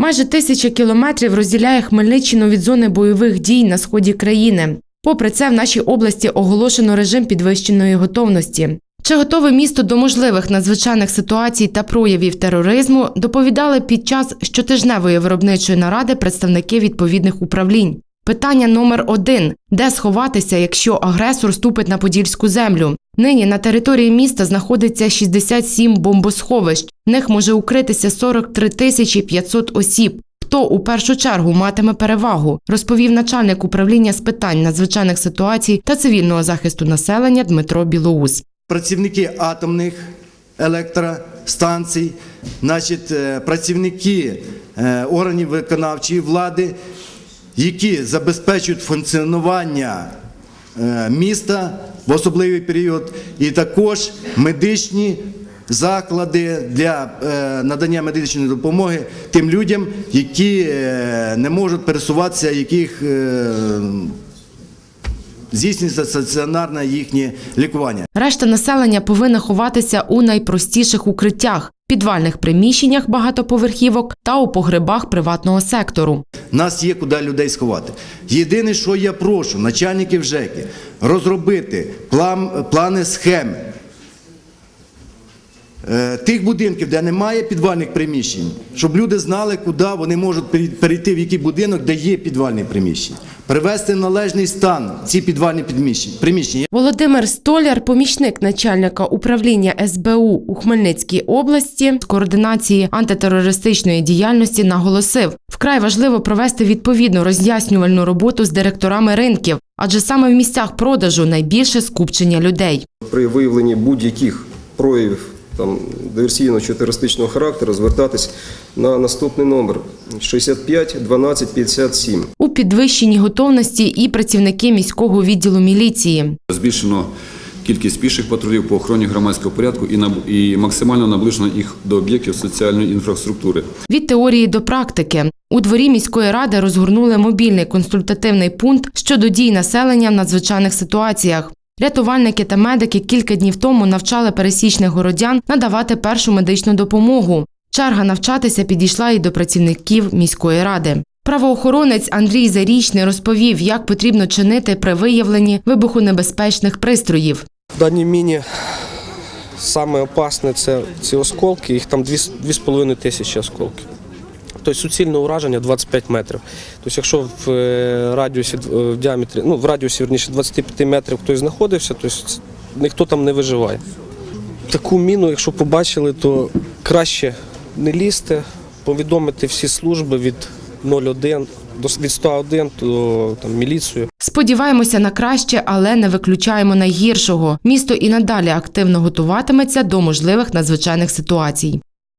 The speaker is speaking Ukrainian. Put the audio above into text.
Майже тисяча кілометрів розділяє Хмельниччину від зони бойових дій на сході країни. Попри це, в нашій області оголошено режим підвищеної готовності. Чи готове місто до можливих надзвичайних ситуацій та проявів тероризму, доповідали під час щотижневої виробничої наради представники відповідних управлінь. Питання номер один: де сховатися, якщо агресор ступить на подільську землю? Нині на території міста знаходиться 67 бомбосховищ. В них може укритися 43 тисячі 500 осіб. Хто у першу чергу матиме перевагу, розповів начальник управління з питань надзвичайних ситуацій та цивільного захисту населення Дмитро Білоус. працівники атомних електростанцій, значить, е, працівники е, органів виконавчої влади, які забезпечують функціонування е, міста в особливий період, і також медичні заклади для е, надання медичної допомоги тим людям, які е, не можуть пересуватися, яких е, здійснюється стаціонарне їхнє лікування. Решта населення повинна ховатися у найпростіших укриттях, підвальних приміщеннях багатоповерхівок та у погребах приватного сектору. Нас є куди людей сховати. Єдине, що я прошу начальників ЖЕКи розробити план, плани схеми е, тих будинків, де немає підвальних приміщень, щоб люди знали, куди вони можуть перейти, в який будинок, де є підвальні приміщення. Привести в належний стан ці підвальні підміщення- приміщення. Володимир Столяр, помічник начальника управління СБУ у Хмельницькій області з координації антитерористичної діяльності, наголосив, вкрай важливо провести відповідну роз'яснювальну роботу з директорами ринків, адже саме в місцях продажу найбільше скупчення людей. при виявленні будь-яких проявів там, диверсійного чи терористичного характеру звертатись на наступний номер 65 12 57. У підвищеній готовності і працівники міського відділу міліції. Збільшено кількість піших патрулів по охороні громадського порядку і, наб- і максимально наближено їх до об'єктів соціальної інфраструктури. Від теорії до практики у дворі міської ради розгорнули мобільний консультативний пункт щодо дій населення в надзвичайних ситуаціях. Рятувальники та медики кілька днів тому навчали пересічних городян надавати першу медичну допомогу. Черга навчатися підійшла і до працівників міської ради. Правоохоронець Андрій Зарічний розповів, як потрібно чинити при виявленні вибухонебезпечних пристроїв. В даній міні саме опасне це ці осколки, їх там 2,5 тисячі осколків. Тобто суцільне ураження 25 метрів. Тобто, якщо в е, радіусі е, в діаметрі, ну в радіусі верніше 25 метрів хтось знаходився, то ніхто там не виживає. Таку міну, якщо побачили, то краще не лізти, повідомити всі служби від 01 до від 101 до там, міліцію. Сподіваємося на краще, але не виключаємо найгіршого. Місто і надалі активно готуватиметься до можливих надзвичайних ситуацій.